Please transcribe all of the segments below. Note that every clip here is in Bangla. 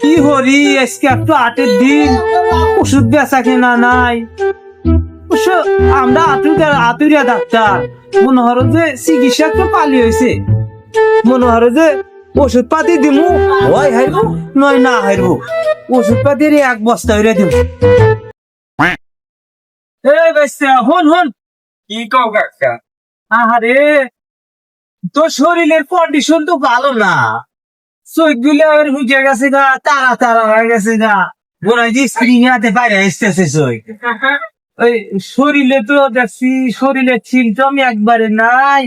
কি হরি আজকে একটু আটের দিন। ওষুধ বেচা কেনা নাই। আমরা আতুরিয়া আতুরিয়া ডাক্তার। মনে যে চিকিৎসা তো পালি হয়েছে মনে যে ওষুধ পাতি দিমু। হয় হারব নয় না হারব ওষুধ পাতি এক বস্তা হইরে দিব এই বেস্তা হন হন। কি কও কাকা? আরে তোর শরীরের কন্ডিশন তো ভালো না। চোখগুলো আর গেছে গা, তারা তারা হয়ে গেছে গা। মনে হয় যে হাতে বাইরে আসতেছে চোখ ওই শরীরে তো দেখছি শরীরের সিমটম একবারে নাই।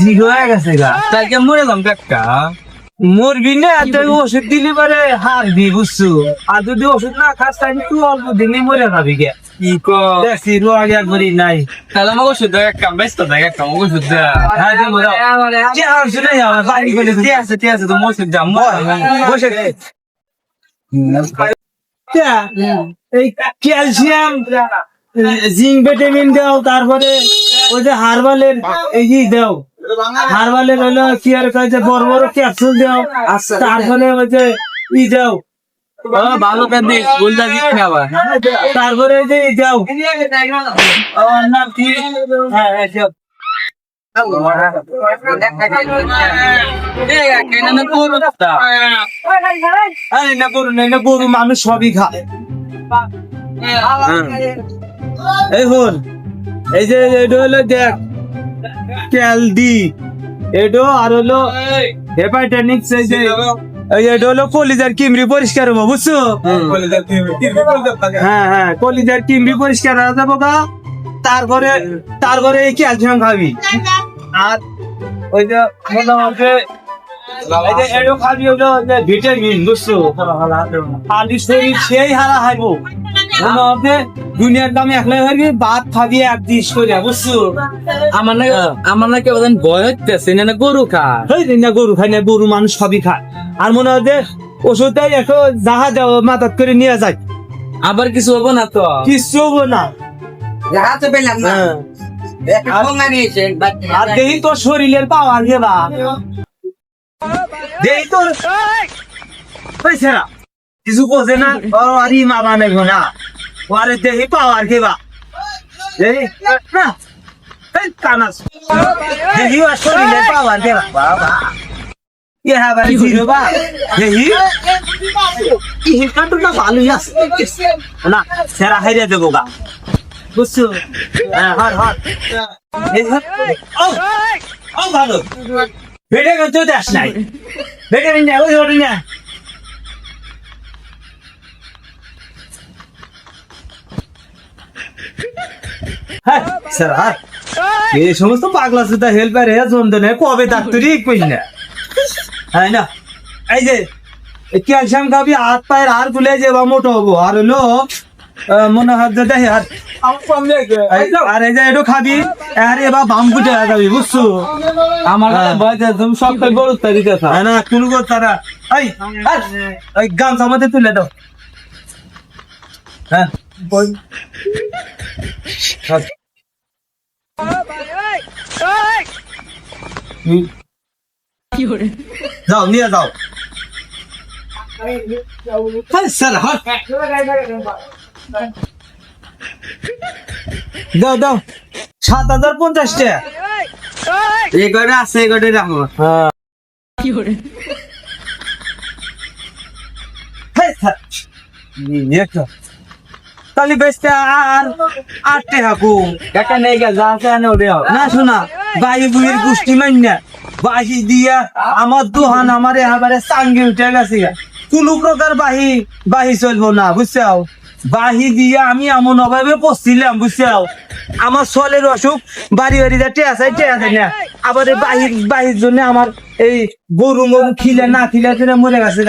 জিরো হয়ে গেছে গা। তাইকে মরে যাম কাকা মরবি না তুই ওষুধ দিলে পরে হারবি বুঝছ? আর যদি ওষুধ না খাস, তাহলে তুই অল্প দিনে মরে যাবি গে। কি নাই তাহলে আমাকে ব্যস্ত আমাকে হ্যাঁ যে আর শুনে যাও বাড়ি গেলে আছে আছে বসে এই ক্যালসিয়াম জিঙ্ক ভিটামিন দাও তারপরে ওই যে হারবালের এই দাও হারবালের হলো কি আর কয় যে বড় বড় ক্যাপসুল দাও তারপরে ওই যে ই দাও ভালো তারপরে যে আমার নাম কি? হ্যাঁ হ্যাঁ গরু মানুষ সবই খায়। এই হল এই যে এটা হলো দেখ ক্যালডি। এডো আর হলো হেপাটাইটিস এই যে। এই এটা হলো কলিজার কিমরি পরিষ্কার হব বুঝছ? হ্যাঁ হ্যাঁ কলিজার কিমরি পরিষ্কার হয়ে যাব গা। তারপরে তারপরে এই ক্যালসিয়াম খাবি। আর ওই যে যে এডো খাবি হলো যে ভিটামিন বুঝছ? খালি শরীর সেই হারা মনে হবে দুনিয়ার দামে একলাই হারবি ভাত খাবি এক দিস করে বুঝছ? আমার না আমার না কেউ ভয় হচ্ছে না গরু খা। রে না গরু খায় না গরু মানুষ সবই খায় আর মনে হয় যে ওষুধটাই একটু জাহাজ মাথাত করে নিয়ে যায়। আবার কিছু হব না তো? কিচ্ছু হব না। হাতে পেলাম না। হ্যাঁ। আর দেহি তোর শরীরের পাওয়ার গেবা দেহি তোর কিছু বোঝে না? আরে মা বানে না। ওরে দেহি পাওয়ার গেবা দেহি? না। কানাস দেহি ওর শরীরের পাওয়ার গেবা বাবা। ইয়ে হাবার জিরো বা? দেহি? ইহে কাটু না ভালোই আছে। না ছেড়া হাইরে দেবো গা। বুঝছ? হ্যাঁ হর হর। ও ভালো। বেড়ে গেছে দেশ নাই। বেড়ে না ওই ওটা না স্যার হ্যাঁ। এই সমস্ত পাগলা সুতা হেল্পার হে জমতে নেই কবে ডাক্তারি কই না? হ্যাঁ না। এই যে ক্যালসিয়াম খাবি হাত পায়ের আর খুলে যে বা মোটো হব। আর হলো মনে হয় যে দেখে আর আর এই যে একটু খাবি। আর এবার বাম ফুটে খাবি বুঝছ? আমার হ্যাঁ। ভয় তুমি সব গরু তারিখে খা হ্যাঁ না কোনো কথা না। এই গামছা মধ্যে তুলে দাও। হ্যাঁ। বই। যাও, নিয়ে যাও। স্যার। দাও দাও। সাত হাজার পঞ্চাশ টাকা। এই করে আছে, এই করে রাখো। হ্যাঁ। বেচতে আর হাকু। নেই আনে ওরে না, শোনা বাই বুয়ের গোষ্ঠী মান্যা বাহি দিয়া আমার দোহান আমার এবারে চাঙ্গে উঠে গেছে কোন প্রকার বাহি বাহি চলবো না, বুঝছাও? বাহি দিয়া আমি এমন অভাবে পড়ছিলাম, বুঝছাও? আমার সলের অসুখ, বাড়ি বাড়ি যা টেয়া চাই টেয়া চাই না। আবার বাহির বাহির জন্য আমার এই গরু মরু খিলে না খিলে মরে গেছে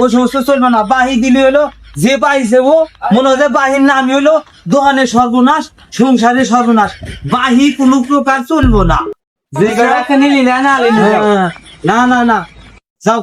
ওই সমস্ত চলবে না। বাহি দিলে হলো যে পাইছে ও মনে হয় বাহির নামই হলো দোহানের সর্বনাশ সংসারের সর্বনাশ। বাহি কোনো প্রকার চলবো না। যে নিলি না না না হ্যাঁ, না না না। যাও।